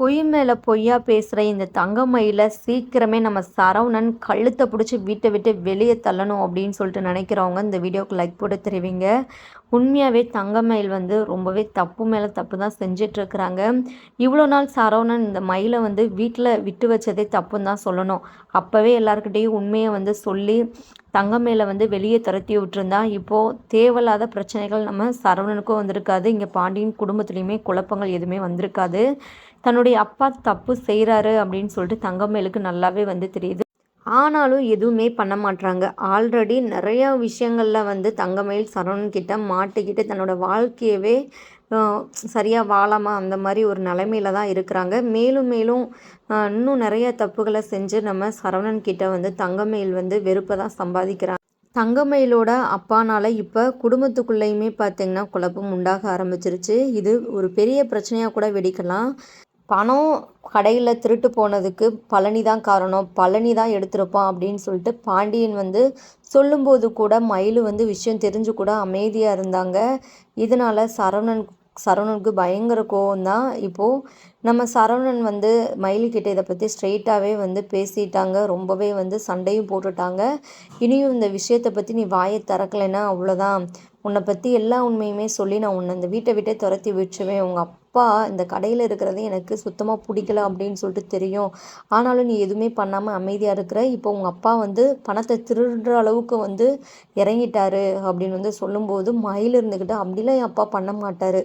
பொய் மேலே பொய்யா பேசுகிற இந்த தங்கமயில சீக்கிரமே நம்ம சரவணன் கழுத்தை பிடிச்சி வீட்டை விட்டு வெளியே தள்ளணும் அப்படின்னு சொல்லிட்டு நினைக்கிறவங்க இந்த வீடியோக்கு லைக் போட்டு தெரிவிங்க. உண்மையாகவே தங்கமயில் வந்து ரொம்பவே தப்பு மேலே தப்பு தான் செஞ்சிட்ருக்கிறாங்க. இவ்வளோ நாள் சரவணன் இந்த மயிலை வந்து வீட்டில் விட்டு வச்சதே தப்புன்னு தான் சொல்லணும். அப்போவே எல்லாருக்கிட்டேயும் உண்மையை வந்து சொல்லி தங்கமயில வந்து வெளியே துரத்தி விட்டுருந்தா இப்போது தேவையில்லாத பிரச்சனைகள் நம்ம சரவணனுக்கும் வந்திருக்காது. இங்கே பாண்டியன் குடும்பத்துலேயுமே குழப்பங்கள் எதுவுமே வந்திருக்காது. தன்னுடைய அப்பா தப்பு செய்கிறாரு அப்படின்னு சொல்லிட்டு தங்கமேலுக்கு நல்லாவே வந்து தெரியுது. ஆனாலும் எதுவுமே பண்ண மாட்டாங்க ஆல்ரெடி நிறையா விஷயங்களில் வந்து தங்கமயில் சரவணன் கிட்ட மாட்டிக்கிட்டு தன்னோட வாழ்க்கையவே சரியாக வாழாமல் அந்த மாதிரி ஒரு நிலைமையில தான் இருக்கிறாங்க. மேலும் மேலும் இன்னும் நிறைய தப்புகளை செஞ்சு நம்ம சரவணன் கிட்ட வந்து தங்கமயில் வந்து வெறுப்பை தான் சம்பாதிக்கிறாங்க. தங்கமயிலோட அப்பானால் இப்போ குடும்பத்துக்குள்ளேயுமே பார்த்திங்கன்னா குழப்பம் உண்டாக ஆரம்பிச்சிருச்சு. இது ஒரு பெரிய பிரச்சனையாக கூட வெடிக்கலாம். பணம் கடையில் திருட்டு போனதுக்கு பழனி தான் காரணம். பழனி தான் எடுத்திருப்பான் அப்படின்னு சொல்லிட்டு பாண்டியன் வந்து சொல்லும்போது கூட மயில் வந்து விஷயம் தெரிஞ்சு கூட அமைதியாக இருந்தாங்க. இதனால் சரவணன் சரவணனுக்கு பயங்கர கோவம் தான் இப்போது நம்ம சரவணன் வந்து மயிலுக்கிட்ட இதை பற்றி ஸ்ட்ரெயிட்டாகவே வந்து பேசிட்டாங்க. ரொம்பவே வந்து சண்டையும் போட்டுட்டாங்க. இனியும் இந்த விஷயத்தை பற்றி நீ வாயை திறக்கலைன்னா அவ்வளோதான் உன்னை பற்றி எல்லா உண்மையுமே சொல்லி நான் உன்னை இந்த வீட்டை விட்டே துரத்தி விட்டுருவேன். உங்கள் அப்பா இந்த கடையில் இருக்கிறது எனக்கு சுத்தமாக பிடிக்கல அப்படின்னு சொல்லிட்டு தெரியும். ஆனாலும் நீ எதுவுமே பண்ணாமல் அமைதியாக இருக்கிற. இப்போ உங்கள் அப்பா வந்து பணத்தை திருடுற அளவுக்கு வந்து இறங்கிட்டாரு அப்படின்னு வந்து சொல்லும்போது மயில் இருந்துக்கிட்டு அப்படிலாம் என் அப்பா பண்ண மாட்டார்.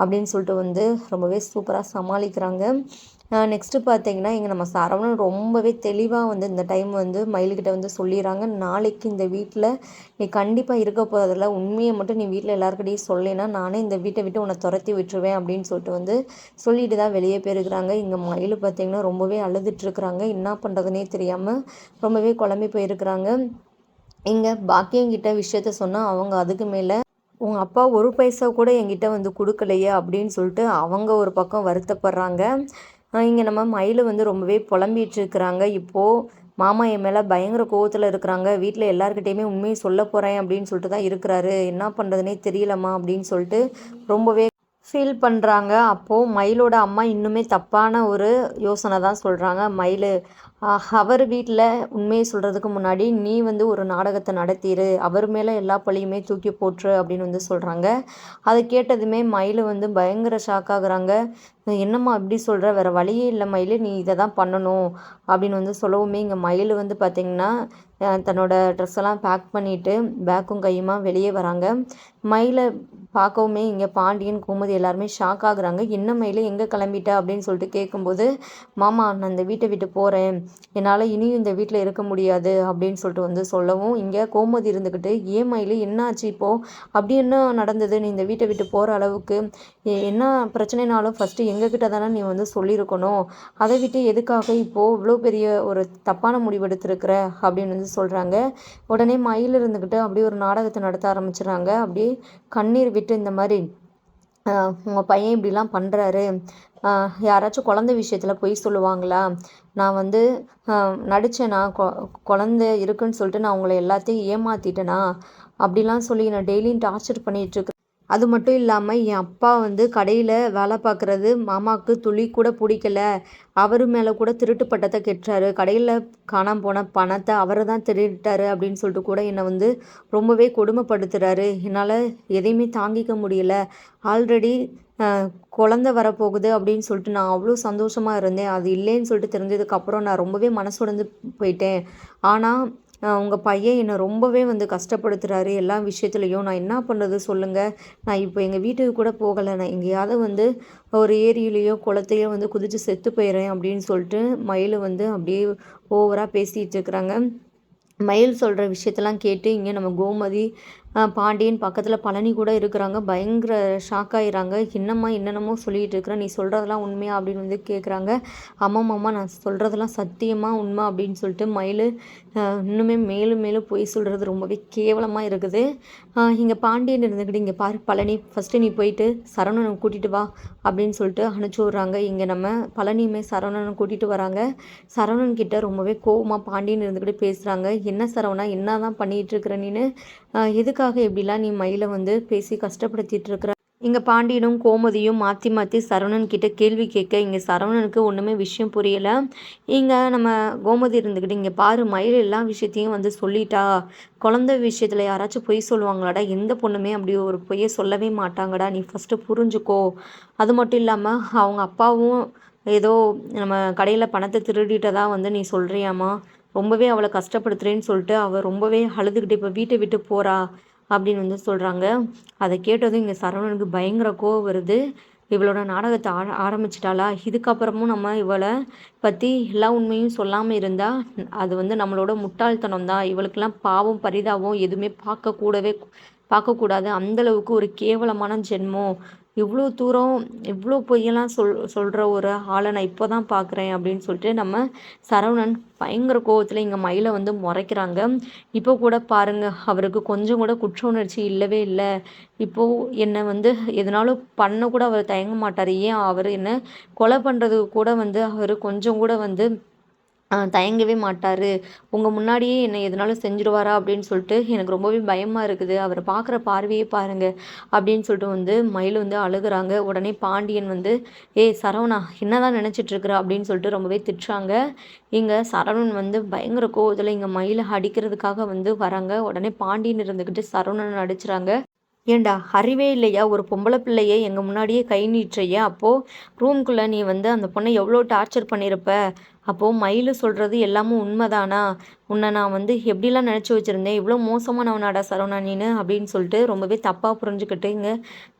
அப்படின்னு சொல்லிட்டு வந்து ரொம்பவே சூப்பராக சமாளிக்கிறாங்க. நெக்ஸ்ட்டு பார்த்தீங்கன்னா இங்கே நம்ம சரவணன் ரொம்பவே தெளிவாக வந்து இந்த டைம் வந்து மயில்கிட்ட வந்து சொல்லிடுறாங்க நாளைக்கு இந்த வீட்டில் நீ கண்டிப்பாக இருக்க போகிறதில்ல உண்மையை மட்டும் நீ வீட்டில் எல்லாருக்கிட்டையும் சொல்லினா நானே இந்த வீட்டை விட்டு உன்னை துரத்தி விட்டுருவேன் அப்படின்னு சொல்லிட்டு வந்து சொல்லிட்டு தான் வெளியே போயிருக்கிறாங்க. இங்கே மயில் பார்த்திங்கன்னா ரொம்பவே அழுதுட்டுருக்குறாங்க. என்ன பண்ணுறதுனே தெரியாமல் ரொம்பவே குழம்பி போயிருக்கிறாங்க. இங்கே பாக்கியங்கிட்ட விஷயத்த சொன்னால் அவங்க அதுக்கு மேலே உங்கள் அப்பா ஒரு பைசா கூட என்கிட்ட வந்து கொடுக்கலையே அப்படின்னு சொல்லிட்டு அவங்க ஒரு பக்கம் வருத்தப்படுறாங்க. இங்கே நம்ம மயில் வந்து ரொம்பவே புலம்பிகிட்டு இருக்கிறாங்க இப்போது மாமா என் மேலே பயங்கர கோவத்தில் இருக்கிறாங்க. வீட்டில் எல்லாருக்கிட்டேயுமே உண்மையை சொல்ல போகிறேன் அப்படின்னு சொல்லிட்டு தான் இருக்கிறாரு. என்ன பண்ணுறதுனே தெரியலம்மா அப்படின்னு சொல்லிட்டு ரொம்பவே ஃபீல் பண்ணுறாங்க அப்போது மயிலோட அம்மா இன்னுமே தப்பான ஒரு யோசனை தான் சொல்கிறாங்க மயில் அவர் வீட்டில் உண்மையை சொல்கிறதுக்கு முன்னாடி நீ வந்து ஒரு நாடகத்தை நடத்திடு அவர் மேலே எல்லா பழியுமே தூக்கி போட்டுரு அப்படின்னு வந்து சொல்கிறாங்க அதை கேட்டதுமே மயில் வந்து பயங்கர ஷாக் ஆகுறாங்க. என்னம்மா இப்படி சொல்கிற வேறு வழியே இல்லை மயில். நீ இதை தான் பண்ணணும் அப்படின்னு வந்து சொல்லவுமே இங்கே மயில் வந்து பார்த்திங்கன்னா தன்னோட ட்ரெஸ் எல்லாம் பேக் பண்ணிவிட்டு பேக்கும் கையுமா வெளியே வராங்க. மயிலை பார்க்கவுமே இங்கே பாண்டியன் கோமதி எல்லாருமே ஷாக் ஆகுறாங்க. என்ன மயில் எங்கே கிளம்பிட்ட? அப்படின்னு சொல்லிட்டு கேட்கும்போது மாமா நான் இந்த வீட்டை விட்டு போகிறேன் என்னால் இனியும் இந்த வீட்டில் இருக்க முடியாது. அப்படின்னு சொல்லிட்டு வந்து சொல்லவும் இங்கே கோமதி இருந்துக்கிட்டு ஏன் மயில் என்னாச்சு இப்போது அப்படி என்ன நடந்தது? நீ இந்த வீட்டை விட்டு போகிற அளவுக்கு என்ன பிரச்சனைனாலும் ஃபஸ்ட்டு எங்ககிட்ட தானே நீ வந்து சொல்லியிருக்கணும். அதை விட்டு எதுக்காக இப்போது இவ்வளோ பெரிய ஒரு தப்பான முடிவெடுத்திருக்கிற அப்படின்னு வந்து சொல்கிறாங்க உடனே மயில் இருந்துக்கிட்டு அப்படியே ஒரு நாடகத்தை நடத்த ஆரம்பிச்சிடுறாங்க. அப்படியே கண்ணீர் விட்டு இந்த மாதிரி உங்கள் பையன் இப்படிலாம் பண்ணுறாரு யாராச்சும் குழந்த விஷயத்தில் பொய் சொல்லுவாங்களா? நான் வந்து நடித்தேனா கொ குழந்த இருக்குன்னு சொல்லிட்டு நான் உங்களை எல்லாத்தையும் ஏமாற்றிட்டேனா அப்படிலாம் சொல்லி நான் டெய்லியும் டார்ச்சர் பண்ணிகிட்ருக்கேன் அது மட்டும் இல்லாமல் என் அப்பா வந்து கடையில் வேலை பார்க்குறது மாமாவுக்கு துளி கூட பிடிக்கல. அவர் மேலே கூட திருட்டு பட்டத்தை கெட்டுறாரு. கடையில் காணாமல் போன பணத்தை அவர் தான் திருட்டாரு அப்படின்னு சொல்லிட்டு கூட என்னை வந்து ரொம்பவே கொடுமைப்படுத்துகிறாரு என்னால் எதையுமே தாங்கிக்க முடியல. ஆல்ரெடி குழந்த வரப்போகுது அப்படின்னு சொல்லிட்டு நான் அவ்வளோ சந்தோஷமாக இருந்தேன். அது இல்லைன்னு சொல்லிட்டு தெரிஞ்சதுக்கப்புறம் நான் ரொம்பவே மனசுடைந்து போயிட்டேன். ஆனால் உங்கள் பையன் என்னை ரொம்பவே வந்து கஷ்டப்படுத்துகிறாரு எல்லா விஷயத்துலையும் நான் என்ன பண்ணுறது சொல்லுங்கள் நான் இப்போ எங்கள் வீட்டுக்கு கூட போகலை. நான் எங்கேயாவது வந்து ஒரு ஏரியிலையோ குளத்தையோ வந்து குதித்து செத்து போயிடுறேன் அப்படின்னு சொல்லிட்டு மயில் வந்து அப்படியே ஓவராக பேசிகிட்டு இருக்கிறாங்க. மயில் சொல்கிற விஷயத்தெல்லாம் கேட்டு இங்கே நம்ம கோமதி பாண்டியன் பக்கத்தில் பழனி கூட இருக்கிறாங்க. பயங்கர ஷாக் ஆகிடுறாங்க என்னம்மா என்னென்னமோ சொல்லிகிட்டு இருக்கிறேன் நீ சொல்கிறதெல்லாம் உண்மையா அப்படின்னு வந்து கேட்குறாங்க ஆமாம்மாம்மா நான் சொல்கிறதெல்லாம் சத்தியமாக உண்மை அப்படின்னு சொல்லிட்டு மயில் இன்னுமே மேலும் மேலும் பொய் சொல்கிறது ரொம்பவே கேவலமாக இருக்குது. இங்கே பாண்டியன் இருந்துக்கிட்டு இங்கே பாரு பழனி ஃபஸ்ட்டு நீ போயிட்டு சரவணனை கூட்டிகிட்டு வா அப்படின்னு சொல்லிட்டு அனுப்பிச்சி விட்றாங்க. இங்கே நம்ம பழனியுமே சரவணனை கூட்டிகிட்டு வராங்க. சரவணன் கிட்ட ரொம்பவே கோவமாக பாண்டியன் இருந்துக்கிட்டு பேசுகிறாங்க என்ன சரவணா என்ன தான் பண்ணிகிட்டு இருக்கிற நீனு? எதுக்காக எப்படிலாம் நீ மயிலை வந்து பேசி கஷ்டப்படுத்திட்டு இருக்கிற இங்கே பாண்டியனும் கோமதியும் மாற்றி மாற்றி சரவணன் கிட்ட கேள்வி கேட்க இங்கே சரவணனுக்கு ஒன்றுமே விஷயம் புரியலை. இங்கே நம்ம கோமதி இருந்துக்கிட்டு இங்கே பாரு மயில் எல்லா விஷயத்தையும் வந்து சொல்லிட்டா. குழந்த விஷயத்தில் யாராச்சும் பொய் சொல்லுவாங்களாடா? எந்த பொண்ணுமே அப்படி ஒரு பொய்யை சொல்லவே மாட்டாங்கடா. நீ ஃபஸ்ட்டு புரிஞ்சுக்கோ. அது மட்டும் இல்லாமல் அவங்க அப்பாவும் ஏதோ நம்ம கடையில் பணத்தை திருடிட்டதாக வந்து நீ சொல்கிறியாம்மா ரொம்பவே அவளை கஷ்டப்படுத்துறேன்னு சொல்லிட்டு அவள் ரொம்பவே அழுதுகிட்டு இப்போ வீட்டை விட்டு போகிறா அப்படின்னு வந்து சொல்கிறாங்க அதை கேட்டதும் இங்கே சரவணனுக்கு பயங்கர கோவம் வருது. இவளோட நாடகத்தை ஆ ஆரம்பிச்சிட்டாளா? இதுக்கப்புறமும் நம்ம இவளை பற்றி எல்லா உண்மையும் சொல்லாமல் இருந்தால் அது வந்து நம்மளோட முட்டாள்தனம் தான் இவளுக்கெல்லாம் பாவம் பரிதாபம் எதுவுமே பார்க்கக்கூடவே பார்க்கக்கூடாது. அந்தளவுக்கு ஒரு கேவலமான ஜென்மம் இவ்வளோ தூரம் இவ்வளோ பொய்யெல்லாம் சொல் சொல்கிற ஒரு ஆளை நான் இப்போ தான் பார்க்குறேன் அப்படின்னு சொல்லிட்டு நம்ம சரவணன் பயங்கர கோவத்தில் இங்கே மயிலை வந்து முறைக்கிறாங்க. இப்போ கூட பாருங்கள் அவருக்கு கொஞ்சம் கூட குற்ற உணர்ச்சி இல்லவே இல்லை. இப்போது என்னை வந்து எதனாலும் பண்ண கூட அவர் தயங்க மாட்டார். ஏன் அவர் என்ன கொலை பண்ணுறது கூட வந்து அவர் கொஞ்சம் கூட வந்து தயங்கவே மாட்டார். உங்கள் முன்னாடியே என்னை எதனாலும் செஞ்சுருவாரா அப்படின்னு சொல்லிட்டு எனக்கு ரொம்பவே பயமாக இருக்குது. அவரை பார்க்குற பார்வையே பாருங்கள் அப்படின்னு சொல்லிட்டு வந்து மயில் வந்து அழுகுறாங்க. உடனே பாண்டியன் வந்து ஏய் சரவணா என்னதான் நினச்சிட்ருக்குற அப்படின்னு சொல்லிட்டு ரொம்பவே திட்டுறாங்க. இங்கே சரவணன் வந்து பயங்கர கோவத்தில் இங்கே மயிலை அடிக்கிறதுக்காக வந்து வராங்க. உடனே பாண்டியன் இருந்துக்கிட்டு சரவணன் அடிச்சுறாங்க. ஏண்டா அறிவே இல்லையா? ஒரு பொம்பளை பிள்ளையே எங்கள் முன்னாடியே கை நீட்டுறையே? அப்போது ரூம்குள்ளே நீ வந்து அந்த பொண்ணை எவ்வளோ டார்ச்சர் பண்ணியிருப்ப? அப்போது மயில் சொல்கிறது எல்லாமும் உண்மைதானா? உன்னை நான் வந்து எப்படிலாம் நினச்சி வச்சுருந்தேன்? இவ்வளோ மோசமானவனாடா சரவணா நீனு? அப்படின்னு சொல்லிட்டு ரொம்பவே தப்பாக புரிஞ்சுக்கிட்டு இங்கே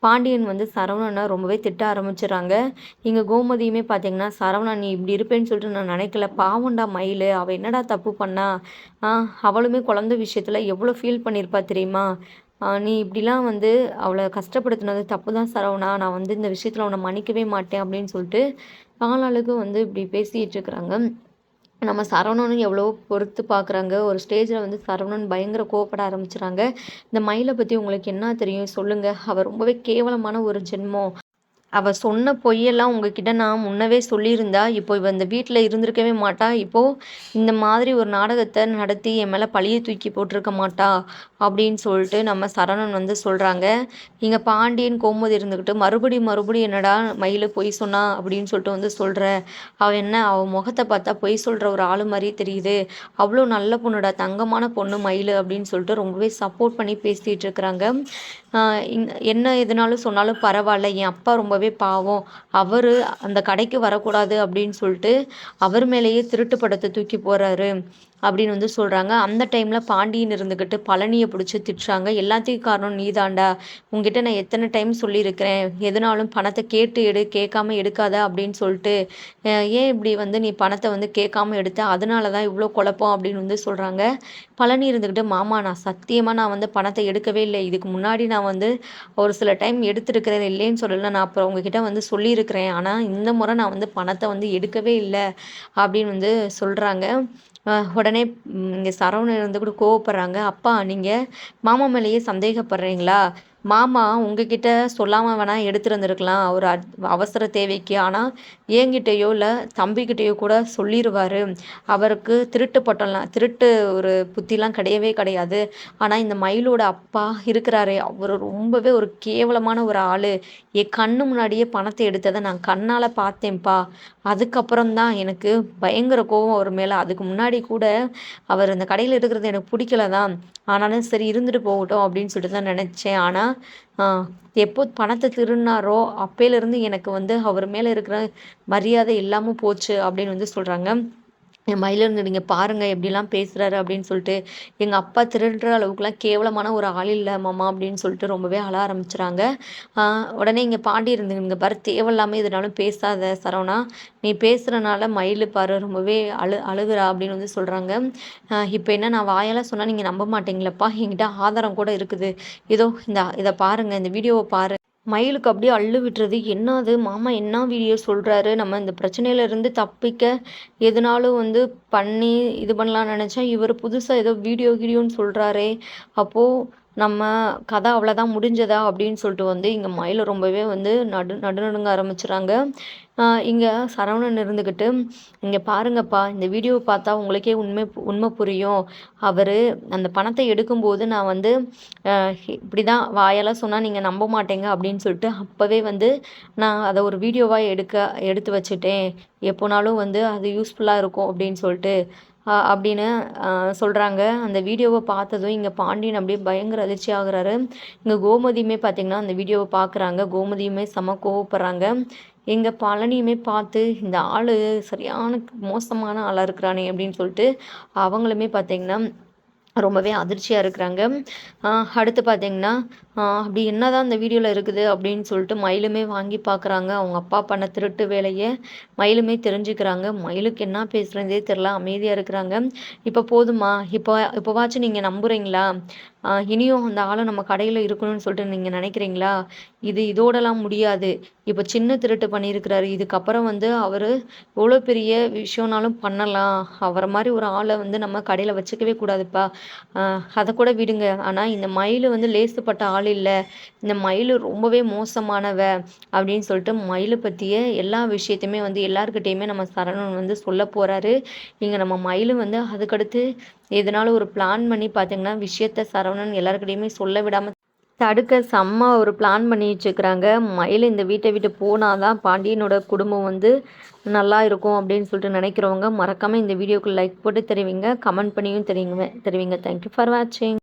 பாண்டியன் வந்து சரவணனை ரொம்பவே திட்ட ஆரம்பிச்சிடறாங்க இங்கே கோமதியுமே பார்த்தீங்கன்னா சரவணா நீ இப்படி இருப்பேன்னு சொல்லிட்டு நான் நினைக்கல. பாவண்டா மயில். அவள் என்னடா தப்பு பண்ணா? அவளுமே குழந்த விஷயத்தில் எவ்வளோ ஃபீல் பண்ணியிருப்பா தெரியுமா? நீ இப்படிலாம் வந்து அவளை கஷ்டப்படுத்தினது தப்பு தான் சரவணா. நான் வந்து இந்த விஷயத்தில் அவனை மன்னிக்கவே மாட்டேன் அப்படின்னு சொல்லிட்டு ஆளாளுக்கு வந்து இப்படி பேசிகிட்டு இருக்கிறாங்க. நம்ம சரவணனும் எவ்வளோ பொறுத்து பார்க்குறாங்க ஒரு ஸ்டேஜில் வந்து சரவணன் பயங்கர கோவப்பட ஆரம்பிச்சுறாங்க. இந்த மயிலை பற்றி உங்களுக்கு என்ன தெரியும்? சொல்லுங்கள் அவர் ரொம்பவே கேவலமான ஒரு ஜென்மம். அவள் சொன்ன பொய்யெல்லாம் உங்ககிட்ட நான் முன்னவே சொல்லியிருந்தா இப்போ இவ இந்த வீட்டில் இருந்திருக்கவே மாட்டா. இப்போது இந்த மாதிரி ஒரு நாடகத்தை நடத்தி என் மேலே பழியை தூக்கி போட்டிருக்க மாட்டா அப்படின்னு சொல்லிட்டு நம்ம சரணன் வந்து சொல்கிறாங்க இங்கே பாண்டியன் கோமுதி இருந்துக்கிட்டு மறுபடி மறுபடி என்னடா மயில் பொய் சொன்னா அப்படின்னு சொல்லிட்டு வந்து சொல்கிற அவள் என்ன அவள் முகத்தை பார்த்தா பொய் சொல்கிற ஒரு ஆள் மாதிரி தெரியுது. அவ்வளோ நல்ல பொண்ணுடா தங்கமான பொண்ணு மயில் அப்படின்னு சொல்லிட்டு ரொம்பவே சப்போர்ட் பண்ணி பேசிகிட்டு இருக்கிறாங்க. என்ன எதுனாலும் சொன்னாலும் பரவாயில்ல. என் அப்பா ரொம்பவே பாவம். அவர் அந்த கடைக்கு வரக்கூடாது அப்படின்னு சொல்லிட்டு அவர் மேலேயே திருட்டு படத்தை தூக்கி போடுறாரு அப்படின்னு வந்து சொல்கிறாங்க அந்த டைமில் பாண்டியன் இருந்துக்கிட்டு பழனியை பிடிச்சி திட்டுறாங்க. எல்லாத்தையும் காரணம் நீதாண்டா. உங்ககிட்ட நான் எத்தனை டைம் சொல்லியிருக்கிறேன்? எதுனாலும் பணத்தை கேட்டு எடு கேட்காம எடுக்காத அப்படின்னு சொல்லிட்டு ஏன் இப்படி வந்து நீ பணத்தை வந்து கேட்காம எடுத்த? அதனால தான் இவ்வளோ குழப்பம் அப்படின்னு வந்து சொல்கிறாங்க பழனி இருந்துக்கிட்டு மாமா நான் சத்தியமாக நான் வந்து பணத்தை எடுக்கவே இல்லை. இதுக்கு முன்னாடி நான் வந்து ஒரு சில டைம் எடுத்துருக்கிறேன். இல்லைன்னு சொல்லலை. நான் அப்புறம் உங்ககிட்ட வந்து சொல்லியிருக்கிறேன். ஆனால் இந்த முறை நான் வந்து பணத்தை வந்து எடுக்கவே இல்லை. அப்படின்னு வந்து சொல்கிறாங்க உடனே இங்கே சரவணன் இருந்து கூட கோவப்படுறாங்க. அப்பா நீங்கள் மாமா மேலேயே சந்தேகப்படுறீங்களா? மாமா உங்ககிட்ட சொல்லாமல் வேணால் எடுத்துகிட்டு வந்திருக்கலாம். அவர் அவசர தேவைக்கு. ஆனால் என்கிட்டேயோ இல்லை தம்பிக்கிட்டேயோ கூட சொல்லிடுவார் அவருக்கு திருட்டு பட்டம்லாம் திருட்டு ஒரு புத்திலாம் கிடையவே கிடையாது. ஆனால் இந்த மயிலோட அப்பா இருக்கிறாரே. அவர் ரொம்பவே ஒரு கேவலமான ஒரு ஆள். என் கண்ணு முன்னாடியே பணத்தை எடுத்ததை நான் கண்ணால் பார்த்தேன்ப்பா. அதுக்கப்புறம் தான் எனக்கு பயங்கர கோவம் அவர் மேலே. அதுக்கு முன்னாடி கூட அவர் அந்த கடையில் இருக்கிறது எனக்கு பிடிக்கல தான் ஆனாலும் சரி இருந்துட்டு போகட்டும் அப்படின்னு சொல்லிட்டு தான் நினச்சேன் ஆனால் எப்போ பணத்தை திருநாரோ அப்போலேருந்து எனக்கு வந்து அவர் மேலே இருக்கிற மரியாதை இல்லாமல் போச்சு அப்படின்னு வந்து சொல்கிறாங்க என் மயிலிருந்து நீங்கள் பாருங்கள் எப்படிலாம் பேசுகிறாரு அப்படின்னு சொல்லிட்டு எங்கள் அப்பா திருடுற அளவுக்குலாம் கேவலமான ஒரு ஆள் இல்லை மாமா அப்படின்னு சொல்லிட்டு ரொம்பவே அழ ஆரம்பிச்சுறாங்க. உடனே இங்கே பாண்டி இருந்துங்க பாரு தேவையில்லாமல் எதுனாலும் பேசாத சரவணா. நீ பேசுகிறனால மயில் பாரு ரொம்பவே அழு அழுகுறா அப்படின்னு வந்து சொல்கிறாங்க இப்போ என்ன நான் வாயால் சொன்னால் நீங்கள் நம்ப மாட்டீங்களப்பா என்கிட்ட ஆதாரம் கூட இருக்குது. இதோ இந்த இதை பாருங்கள் இந்த வீடியோவை பாரு மயிலுக்கு அப்படியே அள்ளு விட்டுறது. என்னது மாமா என்ன வீடியோ சொல்கிறாரு நம்ம இந்த பிரச்சனையிலேருந்து தப்பிக்க எதுனாலும் வந்து பண்ணி இது பண்ணலான்னு நினச்சா இவர் புதுசாக ஏதோ வீடியோ கீடியோன்னு சொல்கிறாரே அப்போது நம்ம கதை அவ்வளோதான் முடிஞ்சதா அப்படின்னு சொல்லிட்டு வந்து இங்கே மயில் ரொம்பவே வந்து நடு நடுநடுங்க ஆரம்பிச்சுறாங்க. இங்கே சரவணன் இருந்துக்கிட்டு இங்கே பாருங்கப்பா இந்த வீடியோவை பார்த்தா உங்களுக்கே உண்மை உண்மை புரியும். அவர் அந்த பணத்தை எடுக்கும்போது நான் வந்து இப்படி தான் வாயெல்லாம் சொன்னால் நீங்கள் நம்ப மாட்டேங்க அப்படின்னு சொல்லிட்டு அப்போவே வந்து நான் அதை ஒரு வீடியோவாக எடுக்க எடுத்து வச்சுட்டேன். எப்போனாலும் வந்து அது யூஸ்ஃபுல்லாக இருக்கும் அப்படின்னு சொல்லிட்டு அப்படின்னு சொல்கிறாங்க அந்த வீடியோவை பார்த்ததும் இங்கே பாண்டியன் அப்படியே பயங்கர அதிர்ச்சி ஆகுறாரு. இங்கே கோமதியுமே பார்த்திங்கன்னா அந்த வீடியோவை பார்க்குறாங்க கோமதியுமே செம கோவப்படுறாங்க. எங்கள் பழனியுமே பார்த்து இந்த ஆள் சரியான மோசமான ஆளாக இருக்கிறானே அப்படின்னு சொல்லிட்டு அவங்களுமே பார்த்திங்கன்னா ரொம்பவே அதிர்ச்சியாக இருக்கிறாங்க. அடுத்து பார்த்திங்கன்னா அப்படி என்ன தான் இந்த வீடியோவில் இருக்குது அப்படின்னு சொல்லிட்டு மயிலுமே வாங்கி பார்க்குறாங்க அவங்க அப்பா பண்ண திருட்டு வேலையை மயிலுமே தெரிஞ்சுக்கிறாங்க. மயிலுக்கு என்ன பேசுகிறதே தெரில அமைதியாக இருக்கிறாங்க. இப்போ போதுமா? இப்போ இப்போவாச்சும் நீங்கள் நம்புகிறீங்களா இனியும் அந்த ஆளை நம்ம கடையில் இருக்கணும்னு சொல்லிட்டு நீங்கள் நினைக்கிறீங்களா? இது இதோடலாம் முடியாது. இப்போ சின்ன திருட்டு பண்ணியிருக்கிறாரு. இதுக்கப்புறம் வந்து அவர் எவ்வளோ பெரிய விஷயம்னாலும் பண்ணலாம். அவரை மாதிரி ஒரு ஆளை வந்து நம்ம கடையில் வச்சுக்கவே கூடாதுப்பா. அதை கூட விடுங்க. ஆனால் இந்த மயில் வந்து லேசுப்பட்ட ஆள் ஆள் இல்லை. இந்த மயில் ரொம்பவே மோசமானவ அப்படின்னு சொல்லிட்டு மயில் பற்றிய எல்லா விஷயத்தையுமே வந்து எல்லாருக்கிட்டேயுமே நம்ம சரணன் வந்து சொல்ல போகிறாரு இங்கே நம்ம மயில் வந்து அதுக்கடுத்து எதனாலும் ஒரு பிளான் பண்ணி பார்த்தீங்கன்னா விஷயத்த சரவணன் எல்லாருக்கிட்டையுமே சொல்ல விடாமல் தடுக்க செம்ம ஒரு பிளான் பண்ணி வச்சுக்கிறாங்க மயில் இந்த வீட்டை விட்டு போனால் தான் பாண்டியனோட குடும்பம் வந்து நல்லா இருக்கும் அப்படின்னு சொல்லிட்டு நினைக்கிறவங்க மறக்காமல் இந்த வீடியோக்கு லைக் போட்டு தெரிவிங்க கமெண்ட் பண்ணியும் தெரிவிங்க தெரிவிங்க. தேங்க்யூ ஃபார் வாட்சிங்